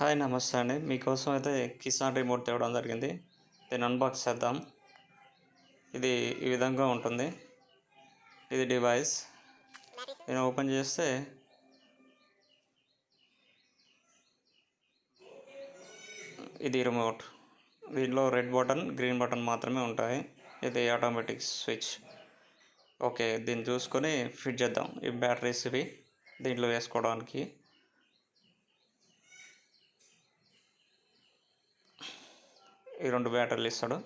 Hi నమస్తే అండి. మీకోసం అయితే కిసాన్ రిమోట్ తేవడం జరిగింది. దీన్ని అన్బాక్స్ చేద్దాం. ఇది ఈ విధంగా ఉంటుంది. ఇది డివైస్. నేను ఓపెన్ చేస్తే ఇది రిమోట్. దీంట్లో రెడ్ బటన్ గ్రీన్ బటన్ మాత్రమే ఉంటాయి. ఇది ఆటోమేటిక్ స్విచ్. ఓకే దీన్ని చూసుకొని ఫిట్ చేద్దాం. ఈ బ్యాటరీస్ ఇవి దీంట్లో వేసుకోవడానికి. ఈ రెండు బ్యాటరీలు ఇస్తాడు.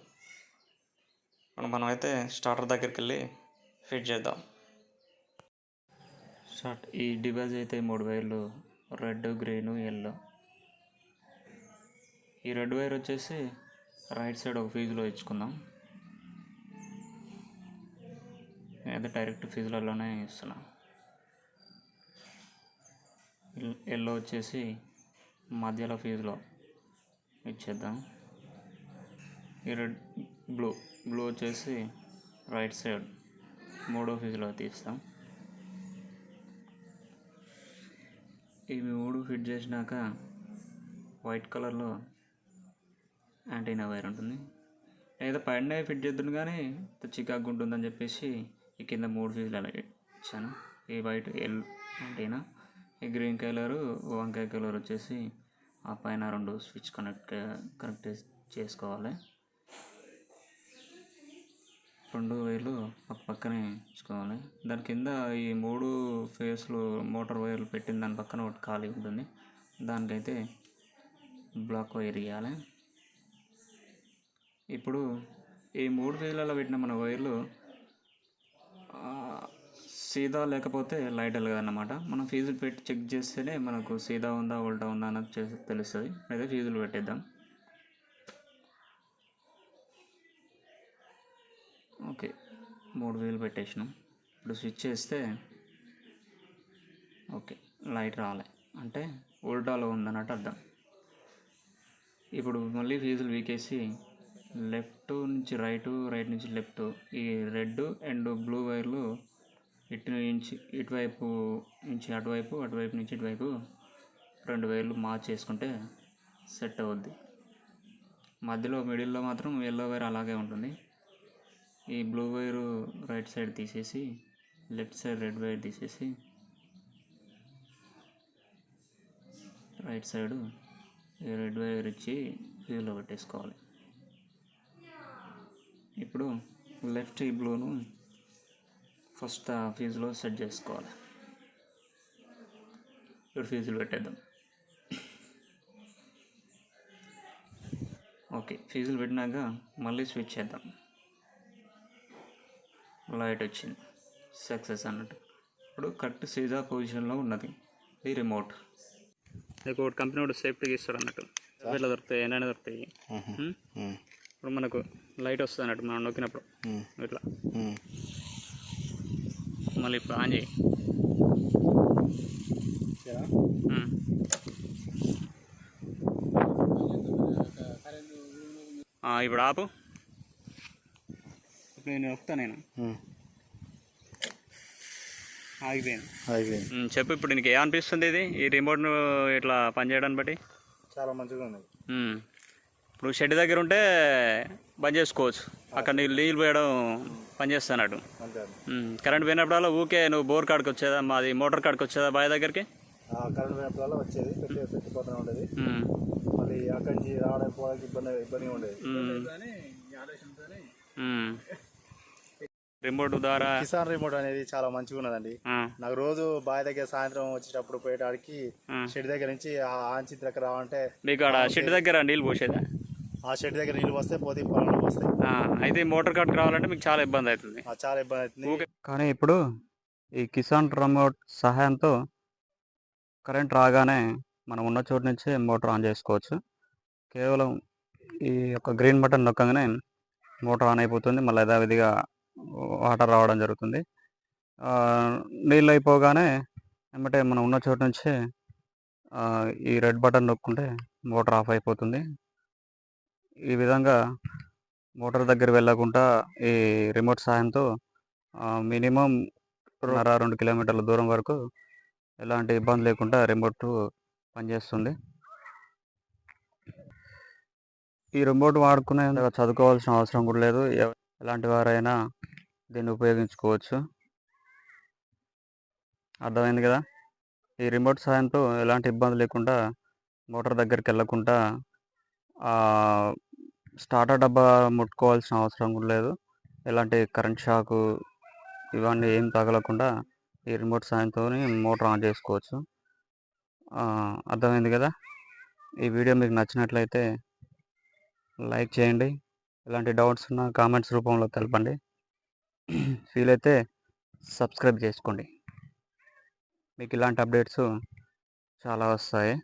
మనమైతే మనం అయితే స్టార్టర్ దగ్గరికి వెళ్ళి ఫిట్ చేద్దాం. స్టార్ట్ ఈ డివైజ్ అయితే మూడు వైర్లు రెడ్ గ్రీన్ ఎల్లో. ఈ రెడ్ వైర్ వచ్చేసి రైట్ సైడ్ ఒక ఫీజులో ఇచ్చుకుందాం. నేనైతే డైరెక్ట్ ఫీజులలోనే ఇస్తున్నా. ఎల్లో వచ్చేసి మధ్యలో ఫీజులో ఇచ్చేద్దాం. ఈ రెడ్ బ్లూ బ్లూ వచ్చేసి రైట్ సైడ్ మూడో ఫీజులో తీస్తాం. ఇవి మూడు ఫిట్ చేసినాక వైట్ కలర్లో యాంటీనా వైర్ ఉంటుంది. లేదా పైన ఫిట్ చేద్దును కానీ చికాకు ఉంటుందని చెప్పేసి ఈ కింద మూడు ఫీజులు అలా ఇచ్చాను. ఈ వైట్ ఎల్ యాంటీనా ఈ గ్రీన్ కలర్ వంకాయ కలర్ వచ్చేసి ఆ పైన రెండు స్విచ్ కనెక్ట్ కనెక్ట్ చేసుకోవాలి. రెండు వైర్లు పక్క పక్కనే ఉంచుకోవాలి. దాని కింద ఈ మూడు ఫేస్లు మోటార్ వైర్లు పెట్టిన దాని పక్కన ఒకటి ఖాళీ ఉంటుంది. దానికైతే బ్లాక్ వైర్ ఇవ్వాలి ఇప్పుడు ఈ మూడు ఫేజ్లలో పెట్టిన మన వైర్లు సీదా లేకపోతే లైట్ వెలగదన్నమాట. మనం ఫీజులు పెట్టి చెక్ చేస్తేనే మనకు సీదా ఉందా ఉల్టా ఉందా అన్నది తెలుస్తుంది. అయితే ఫీజులు పెట్టేద్దాం. ఓకే. మూడు వేలు పెట్టేసినాం. ఇప్పుడు స్విచ్ చేస్తే ఓకే లైట్ రాలే. అంటే ఉల్టాలో ఉందన్నట్టు అర్థం. ఇప్పుడు మళ్ళీ ఫీజులు వీకేసి లెఫ్ట్ నుంచి రైట్ రైట్ నుంచి లెఫ్ట్ ఈ రెడ్ అండ్ బ్లూ వైర్లు ఇటు నుంచి ఇటువైపు నుంచి అటువైపు అటువైపు నుంచి ఇటువైపు రెండు వైర్లు మార్చేసుకుంటే సెట్ అవుద్ది. మధ్యలో మిడిల్లో మాత్రం ఎల్లో వైర్ అలాగే ఉంటుంది. ఈ బ్లూ వైరు రైట్ సైడ్ తీసేసి లెఫ్ట్ సైడ్ రెడ్ వైర్ తీసేసి రైట్ సైడ్ ఈ రెడ్ వైర్ ఇచ్చి ఫ్యూజ్లో పెట్టేసుకోవాలి. ఇప్పుడు లెఫ్ట్ ఈ బ్లూను ఫస్ట్ ఆ ఫీజులో సెట్ చేసుకోవాలి. ఇప్పుడు ఫీజులు పెట్టేద్దాం. ఓకే ఫీజులు పెట్టినాక మళ్ళీ స్విచ్ చేద్దాం. లైట్ వచ్చింది సక్సెస్ అన్నట్టు. ఇప్పుడు కరెక్ట్ సీజా పొజిషన్లో ఉన్నది. ఈ రిమోట్. నీకు ఒకటి కంపెనీ ఒకటి సేఫ్టీగా ఇస్తాడు అన్నట్టు. ఇట్లా దొరుకుతాయి ఏమైనా దొరుకుతాయి? ఇప్పుడు మనకు లైట్ వస్తుంది అన్నట్టు మనం నొక్కినప్పుడు. ఇట్లా. మళ్ళీ ఇప్పుడు ఆన్ చేయి. ఇప్పుడు ఆపు. ఇప్పుడు నేను. నొక్కుతా నేను ఆగిపోయింది. చెప్పు ఇప్పుడు నీకు ఏమనిపిస్తుంది ఇది? ఈ రిమోట్ ఇట్లా పనిచేయడాన్ని బట్టి? చాలా మంచిగా ఉంది. ఇప్పుడు షెడ్ దగ్గర ఉంటే బంద్ చేసుకోవచ్చు. అక్కడ నీళ్ళు నీళ్ళు పోయడం పని చేస్తానట్టు అంతే. అండి కరెంట్ పోయినప్పుడల్లా ఊకే నువ్వు బోర్ కాడికి వచ్చేదా? మాది మోటార్ కాడికి వచ్చేదా బాయ్ దగ్గరికి? ఆ కరెంట్ పోయినప్పుడల్లా వచ్చేది పెట్టి పెట్టిపోతూనే ఉండేది. మళ్ళీ అక్కడి నుంచి రావడానికి పోవడానికి ఇబ్బంది ఇబ్బందిగా ఉండేది. రిమోట్ ద్వారా కిసాన్ రిమోట్ అనేది చాలా మంచిగా ఉన్నదండి. నాకు రోజు బావి దగ్గర సాయంత్రం వచ్చేటప్పుడు పోయేటానికి. షెడ్ దగ్గర నుంచి ఆ ఆంచి దగ్గర రావంటే మీకు ఆడ షెడ్ దగ్గర నీళ్ళు పోసేదా? ఆ షెడ్ దగ్గర నీళ్ళు వస్తే పోతే పొలంలో వస్తాయి ఆ, అయితే మోటార్ కాడికి రావాలంటే మీకు చాలా ఇబ్బంది అవుతుంది. ఆ చాలా ఇబ్బంది అవుతుంది. కానీ ఇప్పుడు ఈ కిసాన్ రిమోట్ సహాయంతో కరెంట్ రాగానే మనం ఉన్న చోటు నుంచే మోటార్ ఆన్ చేసుకోవచ్చు. కేవలం ఈ యొక్క గ్రీన్ బటన్ నొక్కగానే మోటార్ ఆన్ అయిపోతుంది. మళ్ళీ యథావిధిగా వాటర్ రావడం జరుగుతుంది. నీళ్ళు అయిపోగానే ఏమంటే మనం ఉన్న చోటు నుంచే ఈ రెడ్ బటన్ నొక్కుంటే మోటార్ ఆఫ్ అయిపోతుంది. ఈ విధంగా మోటార్ దగ్గర వెళ్ళకుండా ఈ రిమోట్ సహాయంతో మినిమం నర రెండు కిలోమీటర్ల దూరం వరకు ఎలాంటి ఇబ్బంది లేకుండా రిమోట్ పనిచేస్తుంది. ఈ రిమోట్ వాడుకునే చదువుకోవాల్సిన అవసరం కూడా లేదు. ఎలాంటి వారైనా దీన్ని ఉపయోగించుకోవచ్చు. అర్థమైంది కదా? ఈ రిమోట్ సాయంతో ఎలాంటి ఇబ్బంది లేకుండా మోటార్ దగ్గరికి వెళ్ళకుండా స్టార్టర్ డబ్బా ముట్టుకోవాల్సిన అవసరం కూడా లేదు. ఎలాంటి కరెంట్ షాకు ఇవన్నీ ఏం తగలకుండా ఈ రిమోట్ సాయంతో మోటార్ ఆన్ చేసుకోవచ్చు. అర్థమైంది కదా? ఈ వీడియో మీకు నచ్చినట్లయితే లైక్ చేయండి. ఇలాంటి డౌట్స్ ఉన్న కామెంట్స్ రూపంలో తెలపండి. ఫీల్ అయితే సబ్స్క్రైబ్ చేసుకోండి. మీకు ఇలాంటి అప్డేట్స్ చాలా వస్తాయి.